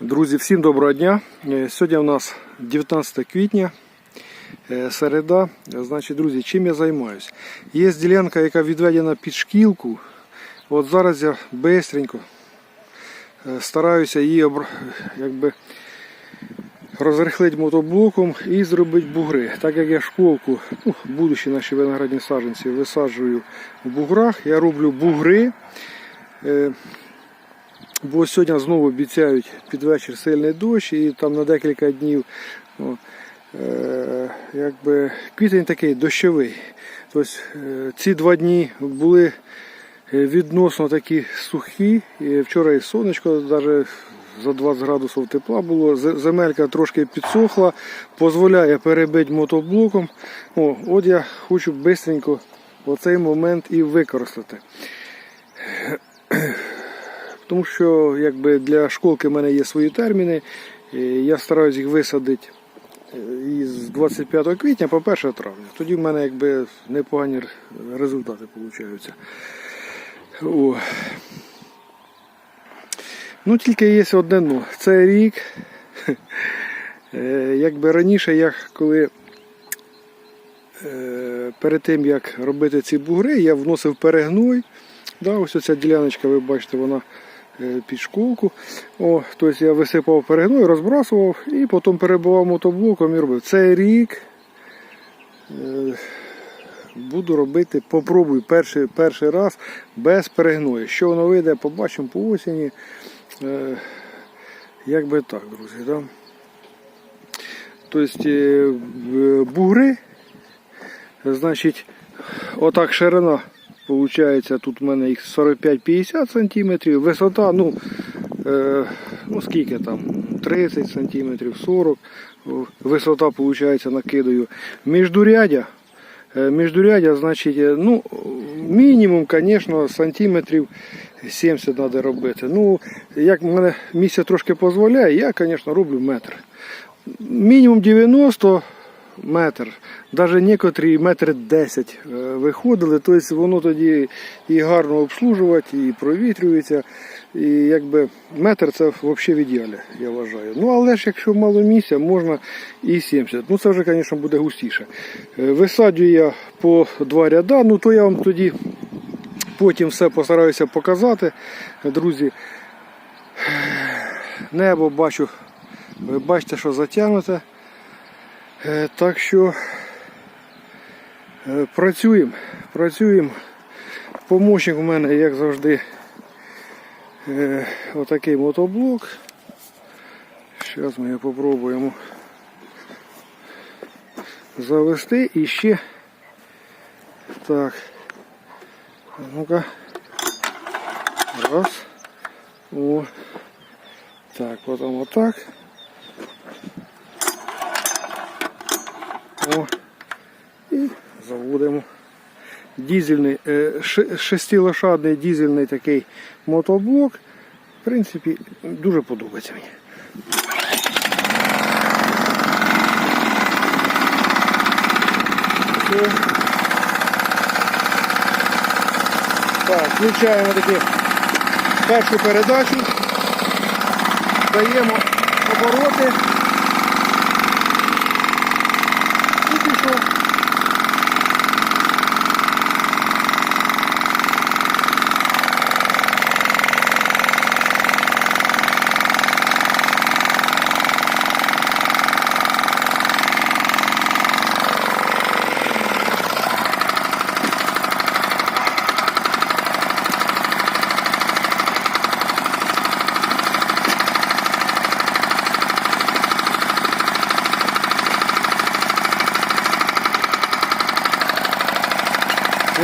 Друзі, всім доброго дня. Е, Сьогодні у нас 19 квітня, е, середа. Значить, друзі, чим я займаюся? Є ділянка, яка відведена під шкілку. От зараз я швидко стараюся її якби, розрихлити мотоблоком і зробити бугри. Так як я школку, ну, будучи наші виноградні саджанці, висаджую в буграх, я роблю бугри. Бо сьогодні знову обіцяють під вечір сильний дощ і там на декілька днів о, е, якби квітень такий дощовий. Тобто е, ці два дні були е, відносно такі сухі. І вчора і сонечко навіть за 20 градусів тепла було. Земелька трошки підсохла, дозволяє перебити мотоблоком. О, от я хочу швидко оцей момент і використати. Тому що якби для школки в мене є свої терміни. Я стараюсь їх висадити е, із 25 квітня по 1 травня. Тоді в мене якби непогані результати получаються. О. Ну тільки є одне ну. Це рік. Е, Якби раніше, я коли е, перед тим як робити ці бугри, я вносив перегной. Да, ось ця діляночка, ви бачите, вона під школку. О, тобто я висипав перегной, розбрасував і потім перебивав мотоблоком і робив. Цей рік е, буду робити, попробую перший, перший раз без перегною. Що воно вийде, побачимо по осені. Е, як би так, друзі. Да? Тобто е, бугри, значить, отак ширина Получається, тут в мене їх 45-50 см, висота, ну, е, ну скільки там, 30 см, 40 Висота, виходить, накидаю. Міждурядя, е, міждурядя, значить, е, ну, мінімум, звісно, сантиметрів 70 треба робити. Ну, як мене місце трошки дозволяє, я, звісно, роблю метр. Мінімум 90 метр. Навіть некоторі метр 10 е, виходили, тобто воно тоді і гарно обслужувати, і провітрюється. І якби метр це взагалі в ідеалі, я вважаю. Ну але ж якщо мало місця, можна і 70. Ну це вже, звісно, буде густіше. Е, Висаджую я по два ряда, ну то я вам тоді потім все постараюся показати. Друзі, небо бачу, ви бачите, що затягнуте. Е, Так що е, працюємо, працюємо. Помощник у мене, як завжди, е, отакий мотоблок. Зараз ми його спробуємо завести і ще так. Ну-ка. Раз. О. Так, потім отак. О, і заводимо. Дізельний, е, шестилошадний дізельний такий мотоблок. В принципі, дуже подобається мені. Так, включаємо таки першу передачу. Даємо обороти. І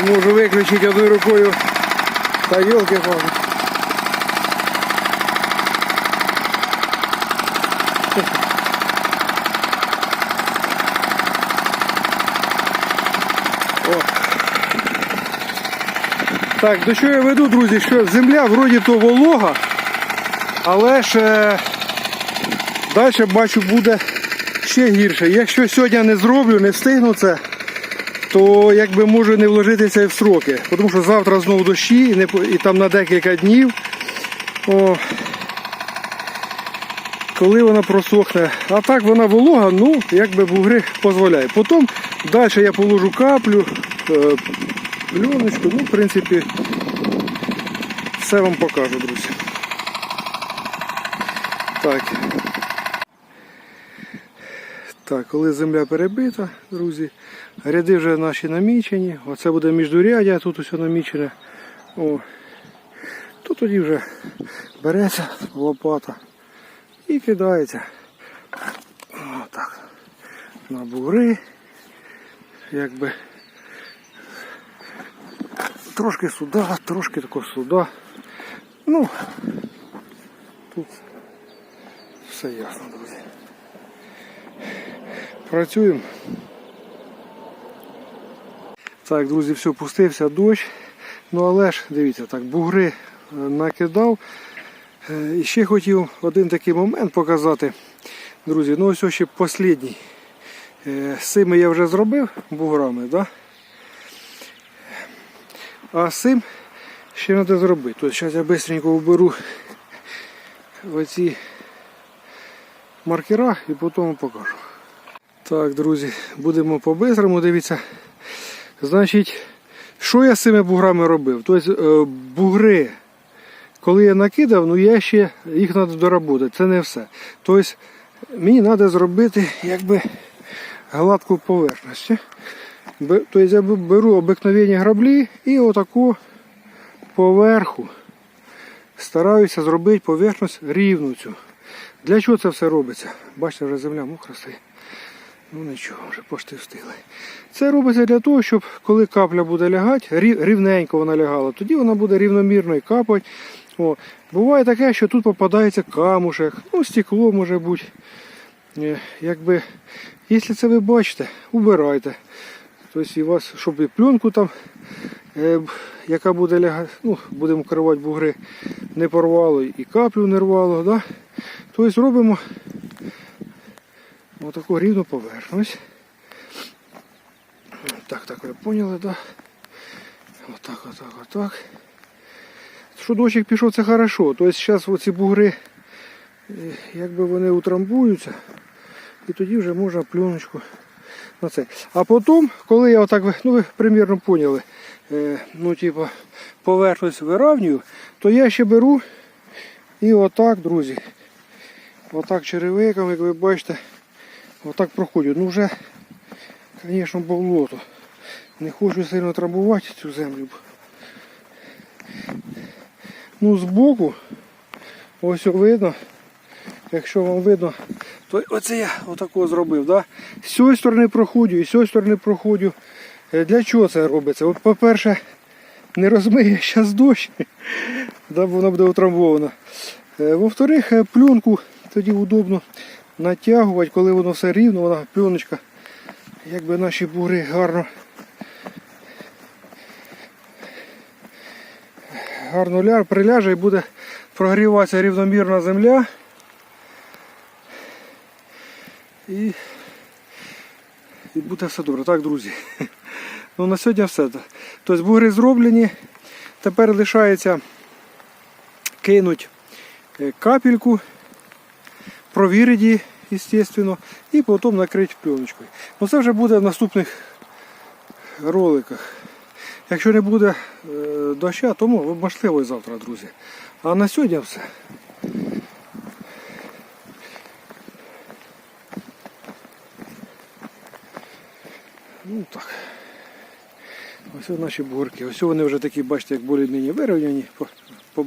можу виключити одною рукою. Та йолки палки Так, до чого я веду, друзі, що земля вроді то волога, але ж е, далі бачу буде ще гірше. Якщо сьогодні не зроблю, не встигну це, то якби може не вложитися в сроки. Тому що завтра знову дощі і, не, і там на декілька днів. О, коли вона просохне. А так вона волога, ну, якби бугри дозволяє. Потім далі я положу каплю, е, пленочку, ну, в принципі, все вам покажу, друзі. Так. Так, коли земля перебита, друзі, ряди вже наші намічені. Оце буде міждурядя, тут усе намічене. О. То тоді вже береться лопата і кидається. Отак. На бугри. Якби трошки сюди, трошки тако сюди. Ну, тут все ясно, друзі. Працюємо. Так, друзі, все, пустився дощ. Ну але ж, дивіться, так, бугри е, накидав. Е, І ще хотів один такий момент показати. Друзі, ну ось ще останній. Е, З цими я вже зробив буграми, да? а з цим ще треба зробити. Тобто зараз я швидко вберу оці маркера і потім покажу. Так, друзі, будемо по-бистрому, дивіться. Значить, що я з цими буграми робив? Тобто е, бугри, коли я накидав, ну я ще їх треба доработати, це не все. Тобто мені треба зробити якби гладку поверхність. Тобто я беру обикновенні граблі і отаку поверху стараюся зробити поверхність рівну цю. Для чого це все робиться? Бачите, вже земля мокра стоїть. Ну нічого, вже пошти встигли. Це робиться для того, щоб коли капля буде лягати, рівненько вона лягала, тоді вона буде рівномірно і капати. О, буває таке, що тут попадається камушек, ну стекло може бути. Е, Якби, якщо це ви бачите, убирайте. Тобто і вас, щоб і пленку там, е, яка буде лягати, ну, будемо керувати бугри, не порвало і каплю не рвало. Да? Тобто робимо отаку рівну поверхність. Так, так, ви поняли, да? Отак, отак, отак. Що дощик пішов, це хорошо. Тобто зараз оці бугри, е, якби вони утрамбуються, і тоді вже можна пленочку на це. А потім, коли я отак, ну ви примірно поняли, е, ну типу поверхність виравнюю, то я ще беру і отак, друзі, отак черевиком, як ви бачите, отак проходжу. Ну вже, звісно, болото. Не хочу сильно трамбувати цю землю. Ну, збоку, ось видно, якщо вам видно, то оце я отако зробив. Да? З цієї сторони проходжу і з цієї сторони проходжу. Е, Для чого це робиться? От, По-перше, не розмиє зараз дощ, да, бо воно буде утрамбовано. Е, Во-вторых, е, пленку тоді удобно натягувати, коли воно все рівно, вона пленочка, якби наші бури гарно. Гарно ля- приляже і буде прогріватися рівномірна земля. І, і буде все добре. Так, друзі. Ну, на сьогодні все. Тобто бугри зроблені. Тепер лишається кинуть е, капельку, провірити її, звісно, і потім накрити пленочкою. Ну це вже буде в наступних роликах. Якщо не буде е, доща, то мо- можливо і завтра, друзі. А на сьогодні все. Ну так. Ось наші бурки. Ось вони вже такі, бачите, як болі нині вирівняні. По, по,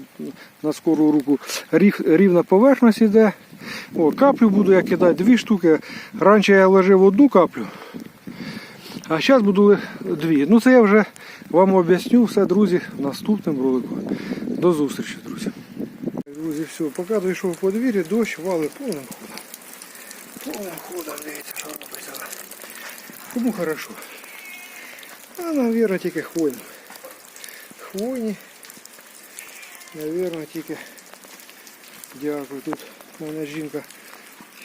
на скору руку рів, рівна поверхність іде. О, каплю буду я кидати дві штуки. Раніше я вложив одну каплю, а зараз буду дві. Ну це я вже вам об'ясню все, друзі, в наступному ролику. До зустрічі, друзі. Друзі, все, поки дійшов в подвір'я, дощ валить повним ходом. Повним ходом, дивіться, що робиться. Кому хорошо. А, наверное, тільки хвойні. Хвойні. Наверное, тільки дякую. Тут у мене жінка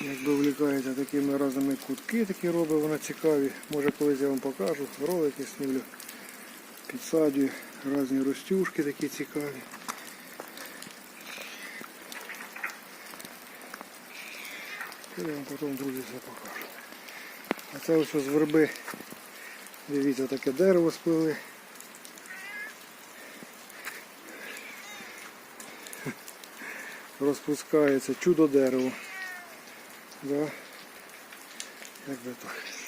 якби увлікається такими разними кутки, такі робить, вона цікаві. Може колись я вам покажу, ролики снімлю. Підсадю різні ростюшки такі цікаві. Я вам потім друзі все покажу. А це ось з верби. Дивіться, таке дерево спили. Розпускається чудо дерево. Да? Як би так.